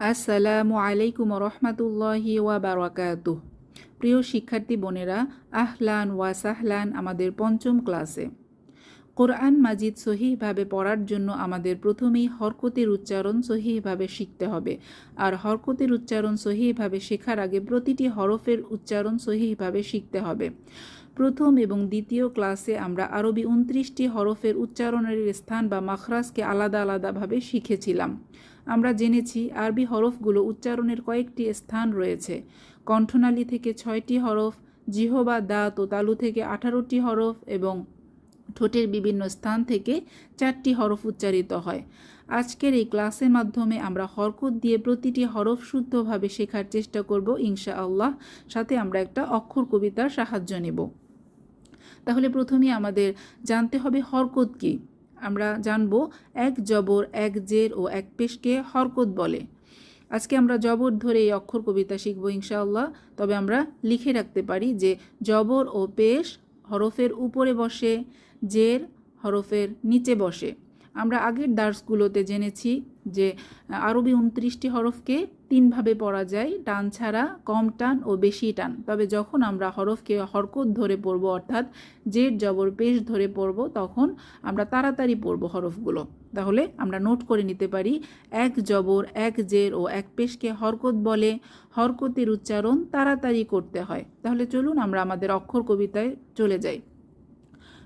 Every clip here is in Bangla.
আসসালামু আলাইকুম রহমাতুল্লাহি ওয়া বারাকাতুহ প্রিয় শিক্ষার্থী বোনেরা, আহলান ওয়া সাহলান আমাদের পঞ্চম ক্লাসে। কোরআন মাজিদ সহিভাবে পড়ার জন্য আমাদের প্রথমেই হরকতের উচ্চারণ সহিভাবে শিখতে হবে। আর হরকতের উচ্চারণ সহিভাবে শেখার আগে প্রতিটি হরফের উচ্চারণ সহিভাবে শিখতে হবে। প্রথম এবং দ্বিতীয় ক্লাসে আমরা আরবি উনত্রিশটি হরফের উচ্চারণের স্থান বা মাখরাজকে আলাদা আলাদাভাবে শিখেছিলাম। আমরা জেনেছি আরবি হরফগুলো উচ্চারণের কয়েকটি স্থান রয়েছে। কণ্ঠনালী থেকে ছয়টি হরফ জিহ বা দাঁত ও তালু থেকে আঠারোটি হরফ এবং ঠোঁটের বিভিন্ন স্থান থেকে চারটি হরফ উচ্চারিত হয়। আজকের এই ক্লাসের মাধ্যমে আমরা হরকত দিয়ে প্রতিটি হরফ শুদ্ধভাবে শেখার চেষ্টা করব ইনশা আল্লাহ সাথে আমরা একটা অক্ষর কবিতার সাহায্য নেব। তাহলে প্রথমে আমাদের জানতে হবে হরকত কী। আমরা জানব এক জবর, এক জের ও এক পেশকে হরকত বলে। আজকে আমরা জবর ধরে এই অক্ষর কবিতা শিখব ইনশাআল্লাহ। তবে আমরা লিখে রাখতে পারি যে জবর ও পেশ হরফের উপরে বসে, জের হরফের নিচে বসে। আমরা আগের দার্সগুলোতে জেনেছি যে, আরবি উনত্রিশটি হরফকে তিনভাবে পড়া যায়, টান ছাড়া, কম টান ও বেশি টান। তবে যখন আমরা হরফকে হরকত ধরে পড়ব, অর্থাৎ জের জবর পেশ ধরে পড়ব, তখন আমরা তাড়াতাড়ি পড়ব হরফগুলো। তাহলে আমরা নোট করে নিতে পারি, এক জবর, এক জের ও এক পেশকে হরকত বলে, হরকতের উচ্চারণ তাড়াতাড়ি করতে হয়। তাহলে চলুন আমরা আমাদের অক্ষর কবিতায় চলে যাই।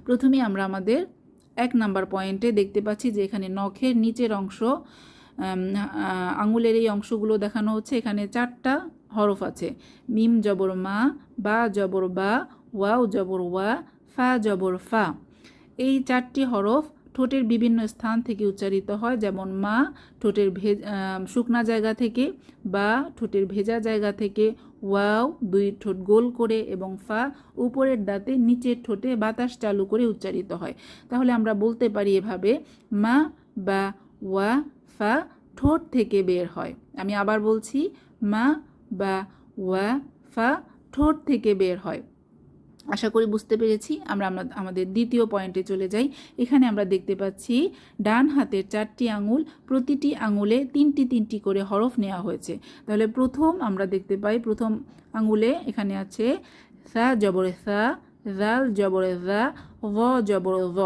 প্রথমে আমরা আমাদের এক নাম্বার পয়েন্টে দেখতে পাচ্ছি যে এখানে নখের নিচের অংশ আঙুলের এই অংশগুলো দেখানো হচ্ছে। এখানে চারটা হরফ আছে। মিম জবর মা, বা জবর বা, ওয়াও জবর ওয়া, ফা জবর ফা। এই চারটি হরফ ঠোঁটের বিভিন্ন স্থান থেকে উচ্চারিত হয়। যেমন মা ঠোঁটের ভেজ শুকনা জায়গা থেকে, বা ঠোঁটের ভেজা জায়গা থেকে ওয়াও, দুই ঠোঁট গোল করে এবং ফা উপরের দাঁতে নিচের ঠোঁটে বাতাস চালু করে উচ্চারিত হয়। তাহলে আমরা বলতে পারি এভাবে, মা বা ওয়া ফা ঠোঁট থেকে বের হয়। আমি আবার বলছি, মা বা ওয়া ফা ঠোঁট থেকে বের হয়। আশা করি বুঝতে পেরেছি। আমরা আমাদের দ্বিতীয় পয়েন্টে চলে যাই। এখানে আমরা দেখতে পাচ্ছি, ডান হাতের চারটি আঙুল, প্রতিটি আঙুলে তিনটি তিনটি করে হরফ নেওয়া হয়েছে। তাহলে প্রথম আমরা দেখতে পাই, প্রথম আঙুলে এখানে আছে, সা জবরে সা, জাল জবরে জা ভ জবর ভ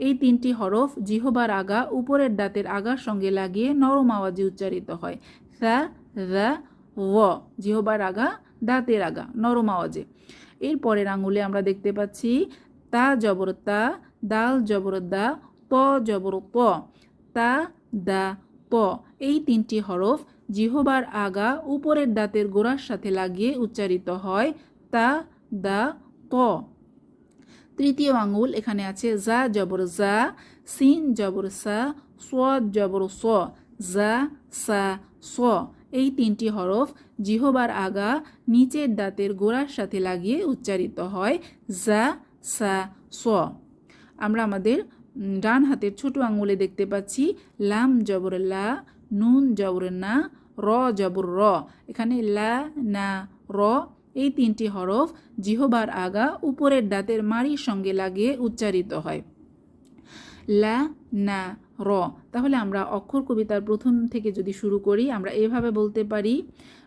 এই তিনটি হরফ জিহবার আগা, উপরের দাঁতের আগার সঙ্গে লাগিয়ে নরম আওয়াজে উচ্চারিত হয়। সা, জা ভ জিহবার আগা, দাঁতের আগা, নরম আওয়াজে। এর পরের আঙুলে আমরা দেখতে পাচ্ছি তা জবর তা, দাল জবর দা ত জবর ত তা দা ত এই তিনটি হরফ জিহবার আগা উপরের দাঁতের গোড়ার সাথে লাগিয়ে উচ্চারিত হয় তা, দা ত তৃতীয় আঙুল এখানে আছে জা জবর জা, সিন জবর সা স জবর স জা সা স এই তিনটি হরফ জিহবার আগা নিচের দাঁতের গোড়ার সাথে লাগিয়ে উচ্চারিত হয় জা সা, স। আমরা আমাদের ডান হাতের ছোট আঙুলে দেখতে পাচ্ছি লাম জবর লা, নুন জবর না, র জবর র। এখানে লা, না, র এই তিনটি হরফ জিহবার আগা উপরের দাঁতের মাড়ির সঙ্গে লাগিয়ে উচ্চারিত হয়। লা, না, র। তাহলে আমরা অক্ষর কবিতার প্রথম থেকে যদি শুরু করি, আমরা এভাবে বলতে পারি,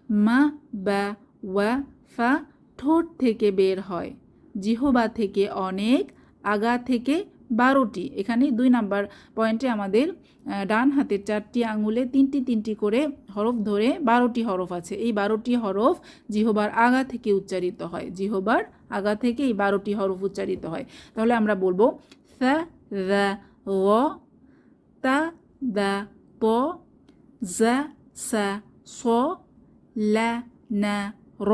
মা, বা, ওয়া, ফা, ঠোঁট থেকে বের হয়। জিহবা থেকে অনেক, আগা থেকে বারোটি। এখানে দুই নাম্বার পয়েন্টে আমাদের ডান হাতের চারটি আঙুলে তিনটি তিনটি করে হরফ ধরে বারোটি হরফ আছে। এই বারোটি হরফ জিহবার আগা থেকে উচ্চারিত হয়। জিহবার আগা থেকে এই বারোটি হরফ উচ্চারিত হয়। তাহলে আমরা বলব সা দা র তা দা প জা সা স লা না র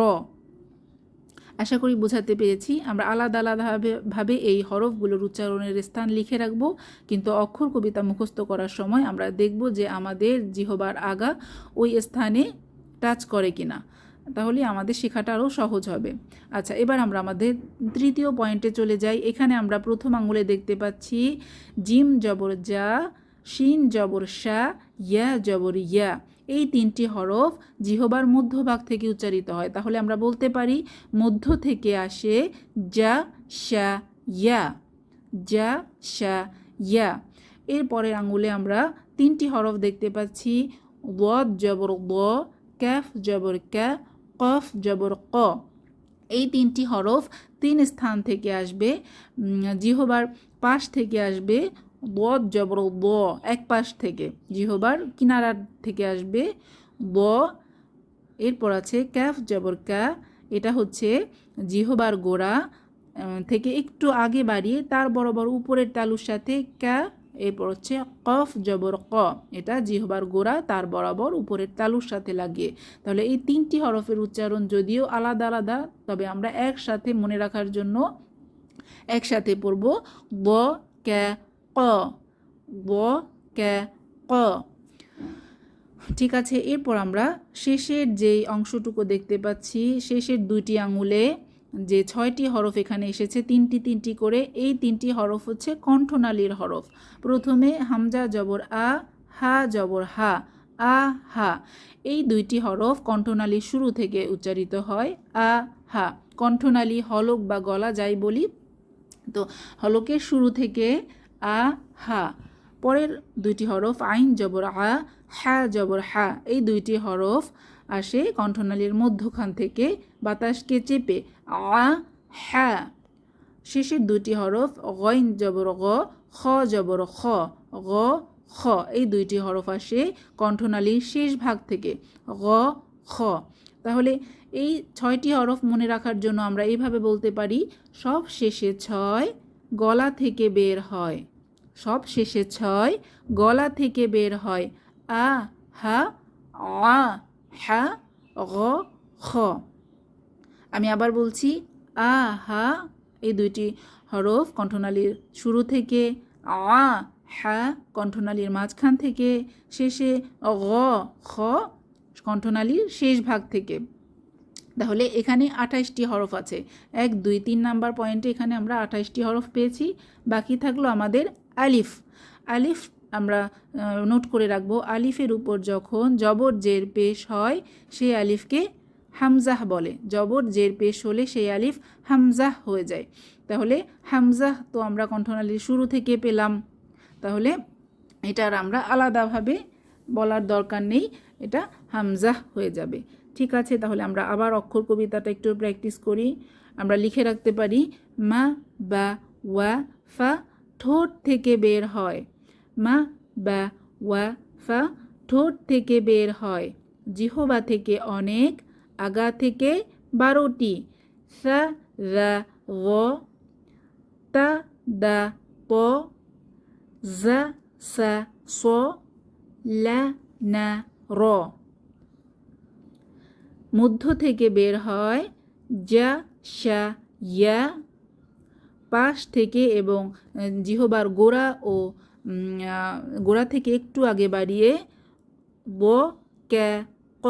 আশা করি বোঝাতে পেরেছি। আমরা আলাদা আলাদাভাবে, ভাবে এই হরফগুলোর উচ্চারণের স্থান লিখে রাখব, কিন্তু অক্ষর কবিতা মুখস্থ করার সময় আমরা দেখব যে আমাদের জিহবার আগা ওই স্থানে টাচ করে কিনা। তাহলে আমাদের শেখাটা আরও সহজ হবে। আচ্ছা এবার আমরা আমাদের তৃতীয় পয়েন্টে চলে যাই। এখানে আমরা প্রথম আঙুলে দেখতে পাচ্ছি, জিম জবর যা, শিন জবর শাহ ইয়া জবর ইয়া। এই তিনটি হরফ জিহবার মধ্যভাগ থেকে উচ্চারিত হয়। তাহলে আমরা বলতে পারি, মধ্য থেকে আসে যা, শা, ইয়া। যা, শা, ইয়া। এর পরের আঙুলে আমরা তিনটি হরফ দেখতে পাচ্ছি দোয়াদ জবর দ, ক্যাফ জবর ক্যা কফ, জবর ক। এই তিনটি হরফ তিন স্থান থেকে আসবে জিহবার পাশ থেকে আসবে দোয়াদ জবর দ, এক পাশ থেকে। জিহবার কিনারার থেকে আসবে, দ, এরপর আছে ক্যাফ, জবর ক্যা এটা হচ্ছে জিহবার গোড়া থেকে একটু আগে বাড়িয়ে তার বরাবর উপরের তালুর সাথে ক্যা এরপর হচ্ছে কফ জবর ক। এটা জিহবার গোড়া, তার বরাবর উপরের তালুর সাথে লাগিয়ে। তাহলে এই তিনটি হরফের উচ্চারণ যদিও আলাদা আলাদা, তবে আমরা একসাথে মনে রাখার জন্য একসাথে পড়ব ব ক্যা ক। ব ক্যা ক। ঠিক আছে, এরপর আমরা শেষের যেই অংশটুকু দেখতে পাচ্ছি, শেষের দুইটি আঙুলে যে ছয়টি হরফ এখানে এসেছে, তিনটি তিনটি করে, এই তিনটি হরফ হচ্ছে কণ্ঠনালীর হরফ। প্রথমে হামজা জবর আ, হা জবর হা, আ, হা। এই দুইটি হরফ কণ্ঠনালীর শুরু থেকে উচ্চারিত হয় আ, হা। কণ্ঠনালী হলক বা গলা যাই বলি, তো হলকের শুরু থেকে আ, হা। পরের দুইটি হরফ আইন জবর আ হ্যা জবর হা। এই দুইটি হরফ আসে কণ্ঠনালীর মধ্যখান থেকে বাতাসকে চেপে, আ হ্যা শেষের দুটি হরফ, গইন জবর গ, খ জবর খ, গ, খ। এই দুইটি হরফ আসে কণ্ঠনালীর শেষ ভাগ থেকে, গ, খ। তাহলে এই ছয়টি হরফ মনে রাখার জন্য আমরা এইভাবে বলতে পারি, সব শেষে ছয় গলা থেকে বের হয়। সব শেষে ছয় গলা থেকে বের হয়। আ, হা আ, হা, গ, খ। আমি আবার বলছি, আ, হা, এই দুইটি হরফ কণ্ঠনালীর শুরু থেকে আ, হা, কণ্ঠনালীর মাঝখান থেকে শেষে গ, খ, কণ্ঠনালীর শেষ ভাগ থেকে। তাহলে এখানে আঠাইশটি হরফ আছে। এক, দুই, তিন নাম্বার পয়েন্টে এখানে আমরা আঠাইশটি হরফ পেয়েছি। বাকি থাকল আমাদের আলিফ। আলিফ আমরা নোট করে রাখব। আলিফের উপর যখন জবর জের পেশ হয় সেই আলিফকে হামজাহ বলে। জবর জের পেশ হলে সেই আলিফ হামজাহ হয়ে যায়। তাহলে হামজাহ তো আমরা কণ্ঠনালীর শুরু থেকে পেলাম। তাহলে এটার আমরা আলাদাভাবে বলার দরকার নেই। এটা হামজাহ হয়ে যাবে। ঠিক আছে, তাহলে আমরা আবার অক্ষর কবিতাটা একটু প্র্যাকটিস করি। আমরা লিখে রাখতে পারি, মা, বা, ওয়া, ফা, ঠোঁট থেকে বের হয়। মা, বা, ওয়া, ফা, ঠোঁট থেকে বের হয়। জিহবা থেকে অনেক আগা থেকে বারোটি। সা দা গ, তা, দা, প, জা, সা, স, লা, না, র। মধ্য থেকে বের হয় যা, শা ইয়া পাশ থেকে এবং জিহবার গোড়া ও গোড়া থেকে একটু আগে বাড়িয়ে ব ক্যা ক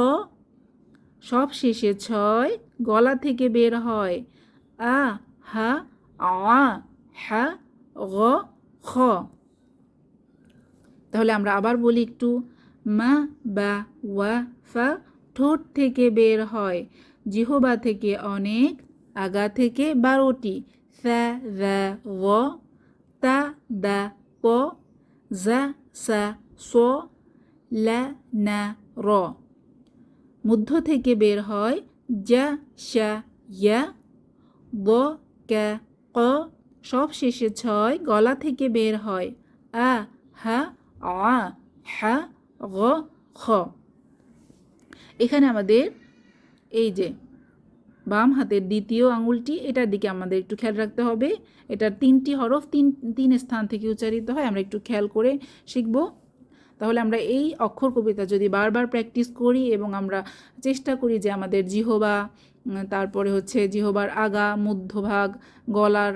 সব শেষে ছয় গলা থেকে বের হয়। আ, হা আ, হা, গ, খ। তাহলে আমরা আবার বলি একটু, মা, বা, ওয়া, ফা, ঠোঁট থেকে বের হয়। জিহবা থেকে অনেক, আগা থেকে বারোটি। সা দা গ, তা, দা, প, জা, সা, স, লা, না, র। মধ্য থেকে বের হয়। যা শা ইয়া ব ক্যা ক। সব শেষে ছয় গলা থেকে বের হয়। আ, হা আ, হা, গ, খ। এখানে আমাদের এই যে বাম হাতের দ্বিতীয় আঙুলটি, এটার দিকে আমাদের একটু খেয়াল রাখতে হবে। এটার তিনটি হরফ তিন তিন স্থান থেকে উচ্চারিত হয়। আমরা একটু খেয়াল করে শিখব। তাহলে আমরা এই অক্ষর কবিতা যদি বারবার প্র্যাকটিস করি এবং আমরা চেষ্টা করি যে আমাদের জিহবা তারপরে হচ্ছে জিহবার আগা, মধ্যভাগ, গলার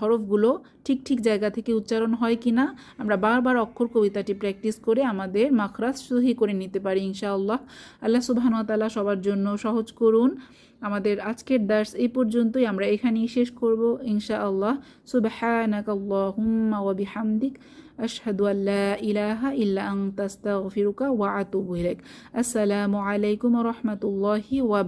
হরফগুলো ঠিক ঠিক জায়গা থেকে উচ্চারণ হয় কি না আমরা বারবার অক্ষর কবিতাটি প্র্যাকটিস করে আমাদের মাখরাজ সহি করে নিতে পারি ইনশাআল্লাহ। আল্লাহ সুবাহানুতালা সবার জন্য সহজ করুন। আমাদের আজকের দার্স এই পর্যন্তই, আমরা এখানেই শেষ করব ইনশাআল্লাহ। সুবহানাকাল্লাহুম্মা ওয়া বিহামদিক, আশহাদু আল্লা ইলাহা ইল্লা আনতা, আস্তাগফিরুকা ওয়া আতুবু ইলাইক। আসসালামু আলাইকুম ওয়া রাহমাতুল্লাহি ওয়া